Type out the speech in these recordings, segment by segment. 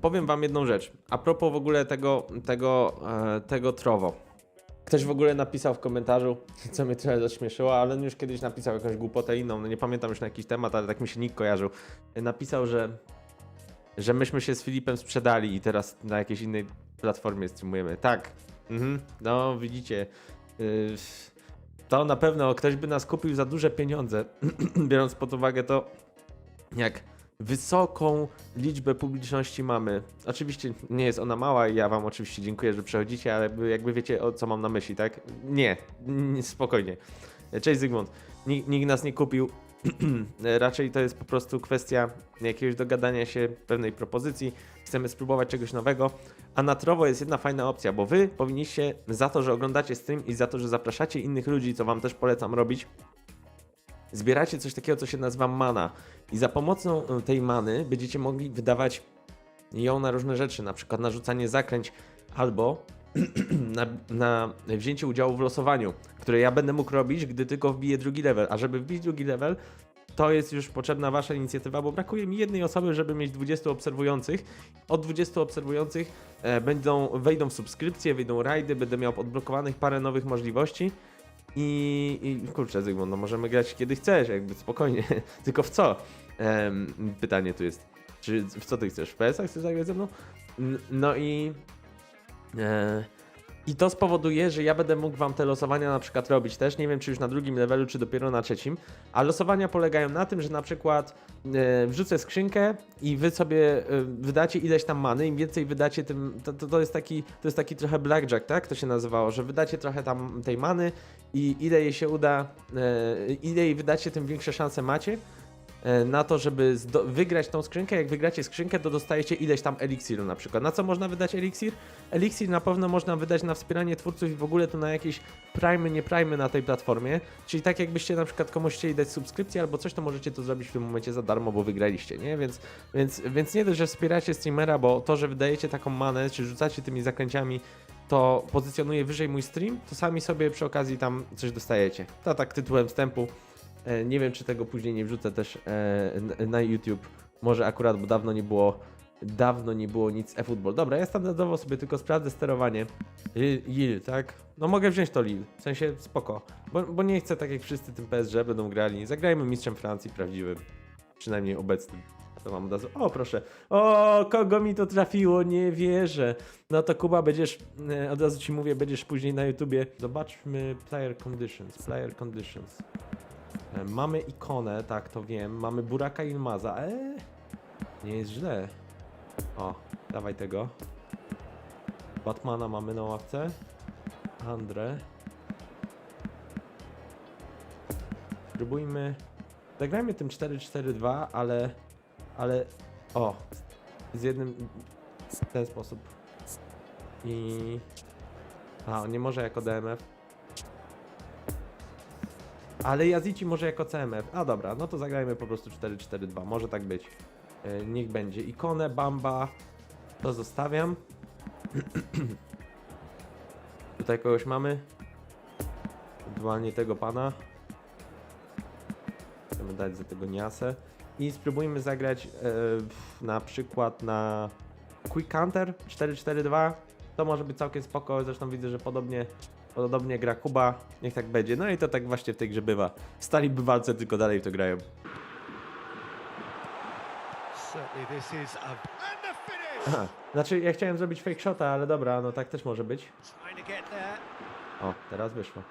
powiem wam jedną rzecz. A propos w ogóle tego, tego, e, tego trowo. Ktoś w ogóle napisał w komentarzu, co mnie trochę zaśmieszyło, ale on już kiedyś napisał jakąś głupotę inną, no nie pamiętam już na jakiś temat, ale tak mi się nikt kojarzył. Napisał, że, że myśmy się z Filipem sprzedali i teraz na jakiejś innej platformie streamujemy. Tak, mhm. no widzicie, yy, to na pewno ktoś by nas kupił za duże pieniądze, biorąc pod uwagę to, jak wysoką liczbę publiczności mamy. Oczywiście nie jest ona mała i ja wam oczywiście dziękuję, że przechodzicie, ale jakby- wiecie o co mam na myśli, tak? Nie, nie spokojnie. Cześć Zygmunt. Nikt, nikt nas nie kupił. Raczej to jest po prostu kwestia jakiegoś dogadania się pewnej propozycji. Chcemy spróbować czegoś nowego. A na Trovo jest jedna fajna opcja, bo wy powinniście za to, że oglądacie stream i za to, że zapraszacie innych ludzi, co wam też polecam robić, zbieracie coś takiego, co się nazywa mana. I za pomocą e, tej many będziecie mogli wydawać ją na różne rzeczy, na przykład na rzucanie zakręć albo na, na wzięcie udziału w losowaniu, które ja będę mógł robić, gdy tylko wbiję drugi level. A żeby wbić drugi level, to jest już potrzebna wasza inicjatywa, bo brakuje mi jednej osoby, żeby mieć 20 obserwujących. Od 20 obserwujących e, będą, wejdą w subskrypcje, wejdą rajdy, będę miał odblokowanych parę nowych możliwości. I, I kurczę, Zygmunt, no możemy grać kiedy chcesz, jakby spokojnie. Tylko w co? Pytanie tu jest. Czy w co ty chcesz? W PS-a chcesz zagrać ze mną? No i. E, I to spowoduje, że ja będę mógł wam te losowania na przykład robić też. Nie wiem, czy już na drugim levelu, czy dopiero na trzecim. A losowania polegają na tym, że na przykład e, wrzucę skrzynkę i wy sobie e, wydacie ileś tam many. Im więcej wydacie, tym. To, to, to, jest taki, to jest taki trochę blackjack, tak? To się nazywało, że wydacie trochę tam tej many i ile jej się uda, e, ile jej wydacie, tym większe szanse macie na to, żeby wygrać tą skrzynkę. Jak wygracie skrzynkę, to dostajecie ileś tam eliksiru na przykład. Na co można wydać eliksir? Eliksir na pewno można wydać na wspieranie twórców i w ogóle to na jakieś prime, nie prime na tej platformie. Czyli tak jakbyście na przykład komuś chcieli dać subskrypcję albo coś, to możecie to zrobić w tym momencie za darmo, bo wygraliście, nie? Więc, więc, więc nie dość, że wspieracie streamera, bo to, że wydajecie taką manę, czy rzucacie tymi zakręciami, to pozycjonuje wyżej mój stream, to sami sobie przy okazji tam coś dostajecie. To tak tytułem wstępu. E, Nie wiem, czy tego później nie wrzucę też e, na YouTube. Może akurat, bo dawno nie było. Dawno nie było nic e-football. Dobra, ja standardowo sobie tylko sprawdzę sterowanie. Lil, Lil, tak? No mogę wziąć to Lil. W sensie spoko. Bo, bo nie chcę tak jak wszyscy tym PSG będą grali. Zagrajmy mistrzem Francji prawdziwym. Przynajmniej obecnym. To mam od razu. O, proszę. O, kogo mi to trafiło? Nie wierzę. No to Kuba, będziesz, e, od razu ci mówię, będziesz później na YouTubie. Zobaczmy player conditions. Player conditions. E, Mamy ikonę, tak to wiem. Mamy Buraka Ilmaza. Eee, nie jest źle. O, dawaj tego. Batmana mamy na ławce. Andre. Spróbujmy. Zagrajmy tym 4-4-2, ale. Ale. O! Z jednym. W ten sposób. I. A, on nie może jako DMF. Ale Yazici może jako CMF. A dobra, no to zagrajmy po prostu 4-4-2. Może tak być. E, niech będzie. Ikonę, Bamba. To zostawiam. Tutaj kogoś mamy. Ewentualnie tego pana. Chcemy dać za tego niasę. I spróbujmy zagrać w- na przykład na Quick Counter 4-4-2. To może być całkiem spoko. Zresztą widzę, że podobnie, podobnie gra Kuba. Niech tak będzie. No i to tak właśnie w tej grze bywa. Stali bywalcy tylko dalej w to grają. Aha. Znaczy, ja chciałem zrobić fake shota, ale dobra, no tak też może być. O, teraz wyszło.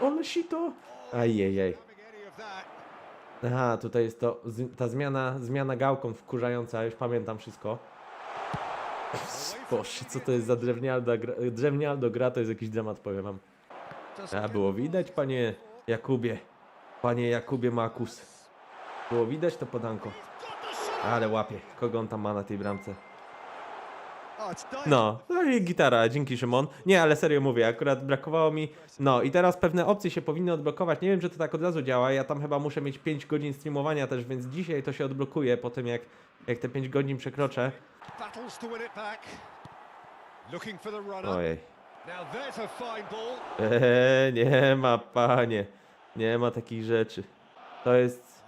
Ale sito! Ajejej. Aha, tutaj jest to, ta zmiana, zmiana gałką wkurzająca, już pamiętam wszystko. Boże, co to jest za drewnialda gra, drewnialdo gra, to jest jakiś dramat, powiem wam. A, było widać, panie Jakubie. Panie Jakubie Makus. Było widać to podanko. Ale łapie. Kogo on tam ma na tej bramce? No, no i gitara, dzięki Szymon. Nie, ale serio mówię, akurat brakowało mi. No i teraz pewne opcje się powinny odblokować. Nie wiem, czy to tak od razu działa. Ja tam chyba muszę mieć 5 godzin streamowania też, więc dzisiaj to się odblokuje po tym, jak, jak te 5 godzin przekroczę. Ojej. Eee, nie ma, panie. Nie ma takich rzeczy. To jest,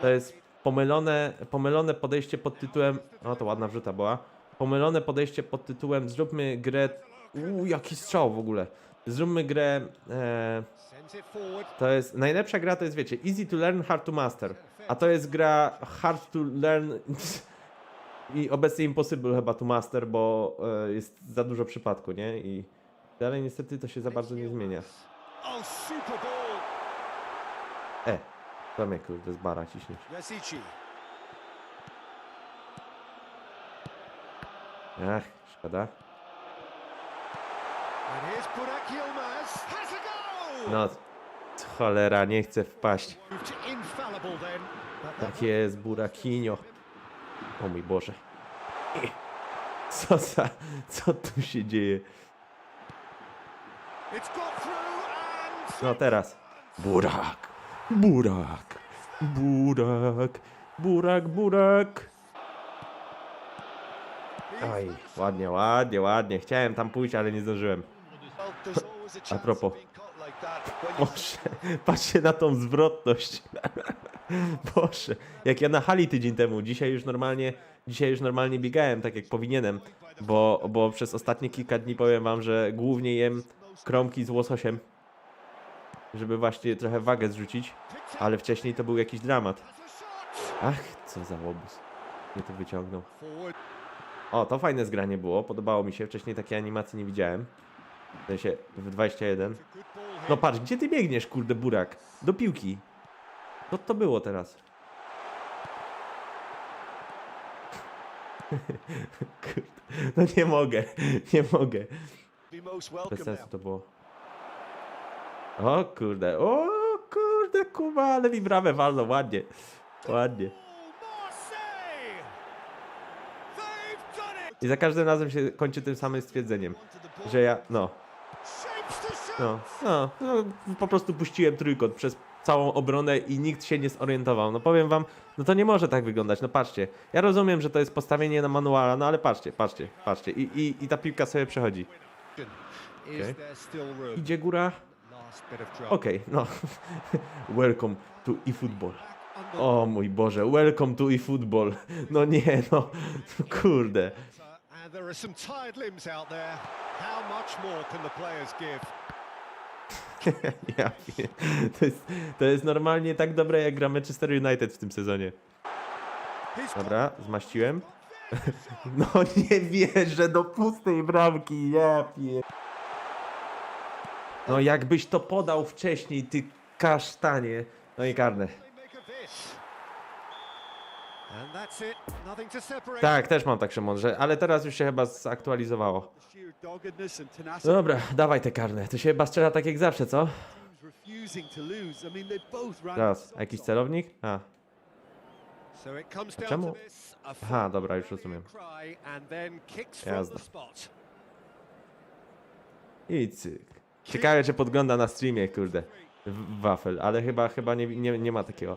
to jest pomylone, pomylone podejście pod tytułem, o to ładna wrzuta była, pomylone podejście pod tytułem zróbmy grę, uuu jaki strzał w ogóle, zróbmy grę, e, forward. to jest, najlepsza gra to jest wiecie, easy to learn, hard to master, a to jest gra hard to learn i obecnie impossible chyba to master, bo e, jest za dużo przypadku, nie, i dalej niestety to się za bardzo nie zmienia. Oh, super ball. E, to mnie kurde z bara ciśniesz. Yasichi. Ach, szkoda. And here's Burak Yilmaz. Has a goal! No, cholera, nie chcę wpaść. Infallible then. But that Tak jest, Burakinio. O mój Boże. Co za, co tu się dzieje? No teraz. Burak, Burak, Burak, Burak, Burak. Oj, ładnie, ładnie, ładnie. Chciałem tam pójść, ale nie zdążyłem. A propos. Boże, patrzcie na tą zwrotność. Boże, jak ja na hali tydzień temu, dzisiaj już normalnie, dzisiaj już normalnie biegałem tak jak powinienem, bo, bo przez ostatnie kilka dni powiem wam, że głównie jem kromki z łososiem, żeby właśnie trochę wagę zrzucić, ale wcześniej to był jakiś dramat. Ach, co za łobuz. Nie to wyciągnął. O, to fajne zgranie było, podobało mi się, wcześniej takiej animacji nie widziałem. W sensie w 21. Good ball here. No patrz, gdzie ty biegniesz, kurde burak? Do piłki. Co to było teraz? Kurde, no nie mogę, nie mogę. Bez sensu to było. O kurde, o kurde, kuba, ale mi bramę walno, ładnie, ładnie. I za każdym razem się kończy tym samym stwierdzeniem, że ja, no, no, no, no po prostu puściłem trójkąt przez całą obronę i nikt się nie zorientował. No powiem wam, no to nie może tak wyglądać, no patrzcie. Ja rozumiem, że to jest postawienie na manuala, no ale patrzcie, patrzcie, patrzcie. I, i, i ta piłka sobie przechodzi. Okay. Idzie góra, okej, no. Welcome to eFootball. O mój Boże, welcome to eFootball. No nie, no, kurde. Ja, to, jest, to jest normalnie tak dobre, jak gra Manchester United w tym sezonie. Dobra, zmaściłem. No nie wierzę do pustej bramki, ja pie... No jakbyś to podał wcześniej, ty kasztanie. No i karne. Tak, też mam tak Szymon, że, ale teraz już się chyba zaktualizowało. tenacity. Dobra, dawaj te karne. To się chyba strzela tak jak zawsze, co? Teraz, jakiś celownik? A, Czemu? Aha, dobra, już rozumiem. Jazda. i cyk. Ciekawe, czy podgląda na streamie, kurde, wafel, ale chyba, chyba nie, nie, nie ma takiego.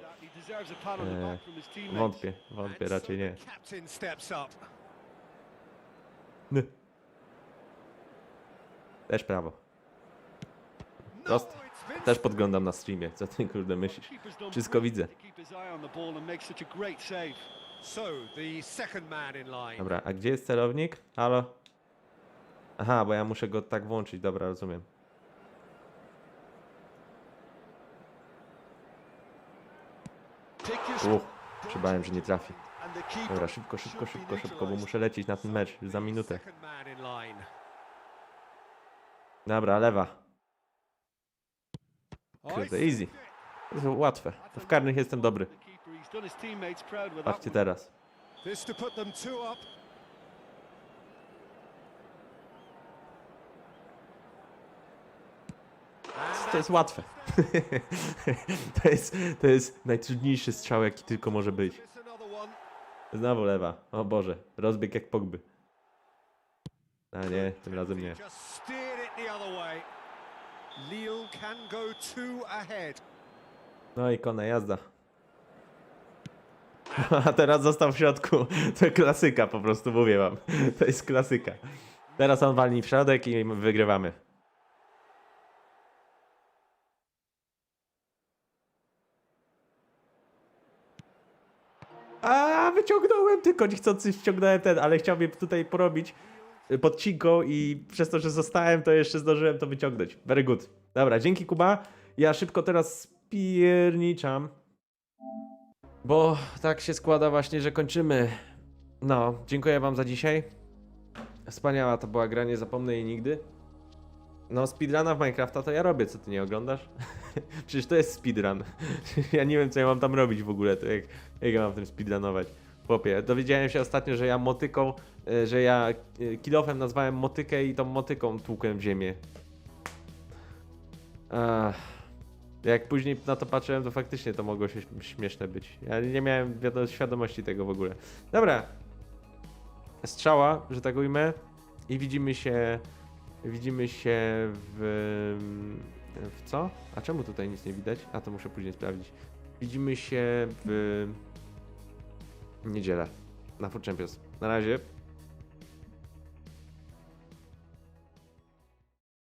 Eee. Wątpię, wątpię, raczej nie. Też prawo. Vincent. Też podglądam na streamie, co ty kurde myślisz? Wszystko widzę. Dobra, a gdzie jest celownik? Halo? Aha, bo ja muszę go tak włączyć, dobra, rozumiem. Uff, przebałem, że nie trafi. Dobra, szybko, szybko, szybko, szybko, bo muszę lecieć na ten mecz za minutę. Dobra, lewa. Kurde, easy. To jest łatwe. To w karnych jestem dobry. The keeper, To jest łatwe. to, jest, to jest najtrudniejszy strzał, jaki tylko może być. Znowu lewa. O Boże, rozbieg jak Pogby. A nie, tym razem nie. No i kona jazda. A teraz został w środku. To klasyka po prostu, mówię wam. To jest klasyka. Teraz on walni w środek i wygrywamy. Tylko niechcący ściągnąłem ten, ale chciałem je tutaj porobić y, pod cinką i przez to, że zostałem, to jeszcze zdążyłem to wyciągnąć. Very good. Dobra, dzięki Kuba. Ja szybko teraz spierniczam. Bo tak się składa właśnie, że kończymy. No, dziękuję wam za dzisiaj. Wspaniała to była gra, nie zapomnę jej nigdy. No, speedruna w Minecrafta to ja robię, co ty nie oglądasz? Przecież to jest speedrun. ja nie wiem, co ja mam tam robić w ogóle, to jak, jak ja mam w tym speedrunować. Dowiedziałem się ostatnio, że ja motyką, e, że ja e, kilofem nazwałem motykę i tą motyką tłukłem w ziemię. Ach. Jak później na to patrzyłem, to faktycznie to mogło się śm- śmieszne być. Ja nie miałem wiado- świadomości tego w ogóle. Dobra. Strzała, że tak ujmę. I widzimy się. Widzimy się w. W co? A czemu tutaj nic nie widać? A to muszę później sprawdzić. Widzimy się w niedzielę na Food Champions. Na razie.